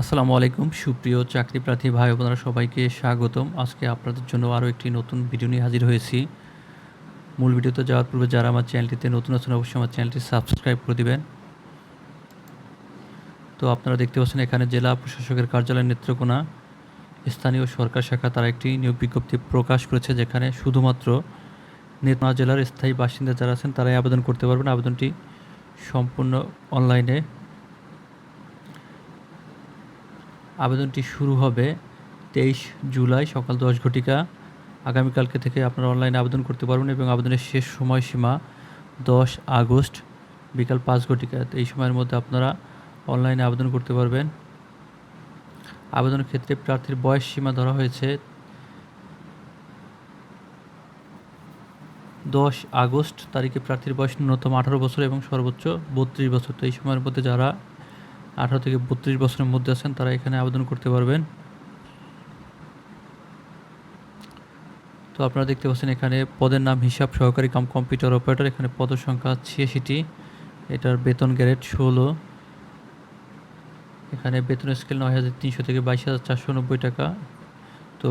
আসসালামু আলাইকুম, সুপ্রিয় চাকরি প্রার্থী ভাই বোনেরা, সবাইকে স্বাগতম। আজকে আপনাদের জন্য আরও একটি নতুন ভিডিও নিয়ে হাজির হয়েছি। মূল ভিডিওতে যাওয়ার পূর্বে যারা আমার চ্যানেলটিতে নতুন আছেন, অবশ্যই আমার চ্যানেলটি সাবস্ক্রাইব করে দেবেন। তো আপনারা দেখতে পাচ্ছেন এখানে জেলা প্রশাসকের কার্যালয়ের নেত্রকোনা স্থানীয় সরকার শাখা তারা একটি নিয়োগ বিজ্ঞপ্তি প্রকাশ করেছে, যেখানে শুধুমাত্র নেত্রকোনা জেলার স্থায়ী বাসিন্দা যারা আছেন, তারাই আবেদন করতে পারবেন। আবেদনটি সম্পূর্ণ অনলাইনে আবেদনটি শুরু হবে তেইশ জুলাই সকাল দশ ঘটিকা। আগামীকালকে থেকে আপনারা অনলাইনে আবেদন করতে পারবেন এবং আবেদনের শেষ সময়সীমা দশ আগস্ট বিকাল পাঁচ ঘটিকা। এই সময়ের মধ্যে আপনারা অনলাইনে আবেদন করতে পারবেন। আবেদনের ক্ষেত্রে প্রার্থীর বয়স সীমা ধরা হয়েছে দশ আগস্ট। তারিখে প্রার্থীর বয়স ন্যূনতম আঠারো বছর এবং সর্বোচ্চ বত্রিশ বছর। তো এই সময়ের মধ্যে যারা আঠারো থেকে বত্রিশ বছরের মধ্যে আছেন, তারা এখানে আবেদন করতে পারবেন। তো আপনারা দেখতে পাচ্ছেন এখানে পদের নাম, হিসাব সহকারী কাম কম্পিউটার অপারেটর, এখানে পদ সংখ্যা ছিয়াশিটি। এটার বেতন গ্যারেট ষোলো। এখানে বেতন স্কেল নয় হাজার তিনশো থেকে বাইশ হাজার চারশো নব্বই টাকা। তো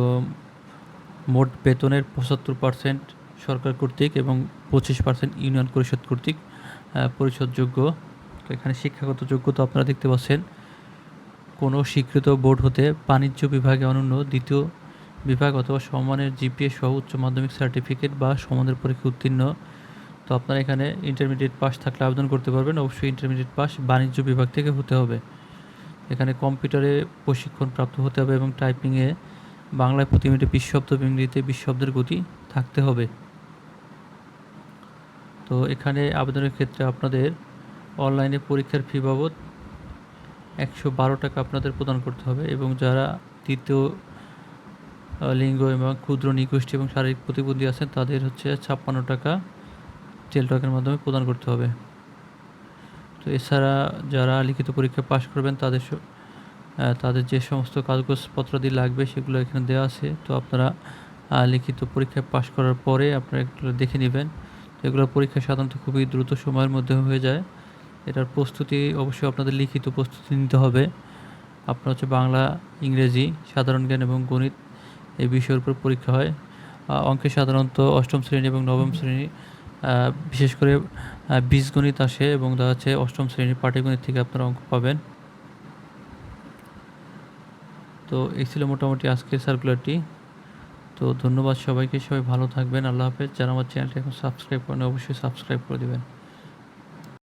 মোট বেতনের পঁচাত্তর পার্সেন্ট সরকার কর্তৃক এবং পঁচিশ পার্সেন্ট ইউনিয়ন পরিষদ কর্তৃক পরিশোধযোগ্য তো এখানে শিক্ষাগত যোগ্যতা আপনারা দেখতে পাচ্ছেন। কোনো স্বীকৃত বোর্ড হতে বাণিজ্য বিভাগে অনন্য দ্বিতীয় বিভাগ অথবা সম্মানের জিপিএ সহ উচ্চ মাধ্যমিক সার্টিফিকেট বা সমানের পরীক্ষা উত্তীর্ণ। তো আপনারা এখানে ইন্টারমিডিয়েট পাস থাকলে আবেদন করতে পারবেন। অবশ্যই ইন্টারমিডিয়েট পাস বাণিজ্য বিভাগ থেকে হতে হবে। এখানে কম্পিউটারে প্রশিক্ষণ প্রাপ্ত হতে হবে এবং টাইপিংয়ে বাংলায় প্রতি মিনিটে বিশ শব্দ ইংরেজিতে গতি থাকতে হবে। তো এখানে আবেদনের ক্ষেত্রে আপনাদের অনলাইনে পরীক্ষার ফি বাবদ একশো বারো টাকা আপনাদের প্রদান করতে হবে এবং যারা তৃতীয় লিঙ্গ এবং ক্ষুদ্র, নিগোষ্ঠী এবং শারীরিক প্রতিবন্ধী আছেন, তাদের হচ্ছে ছাপ্পান্ন টাকা টেলটকের মাধ্যমে প্রদান করতে হবে। তো এছাড়া যারা লিখিত পরীক্ষা পাশ করবেন, তাদের তাদের যে সমস্ত কাগজপত্রাদি লাগবে, সেগুলো এখানে দেওয়া আছে। তো আপনারা লিখিত পরীক্ষায় পাশ করার পরে আপনারা এগুলো দেখে নেবেন। এগুলো পরীক্ষা সাধারণত খুবই দ্রুত সময়ের মধ্যে হয়ে যায়। এটার প্রস্তুতি অবশ্যই আপনাদের লিখিত প্রস্তুতি নিতে হবে। আপনার হচ্ছে বাংলা ইংরেজি সাধারণ জ্ঞান এবং গণিত এই বিষয়ের উপর পরীক্ষা হয়। অঙ্কে সাধারণত অষ্টম শ্রেণি এবং নবম শ্রেণি বিশেষ করে বীজগণিত আসে এবং দেখা যাচ্ছে অষ্টম শ্রেণির পাটিগণিত থেকে আপনারা অঙ্ক পাবেন। তো এই ছিল মোটামুটি আজকের সার্কুলারটি তো ধন্যবাদ সবাইকে সবাই ভালো থাকবেন আল্লাহ হাফেজ। যারা আমার চ্যানেলটি এখন সাবস্ক্রাইব করেন অবশ্যই সাবস্ক্রাইব করে দেবেন।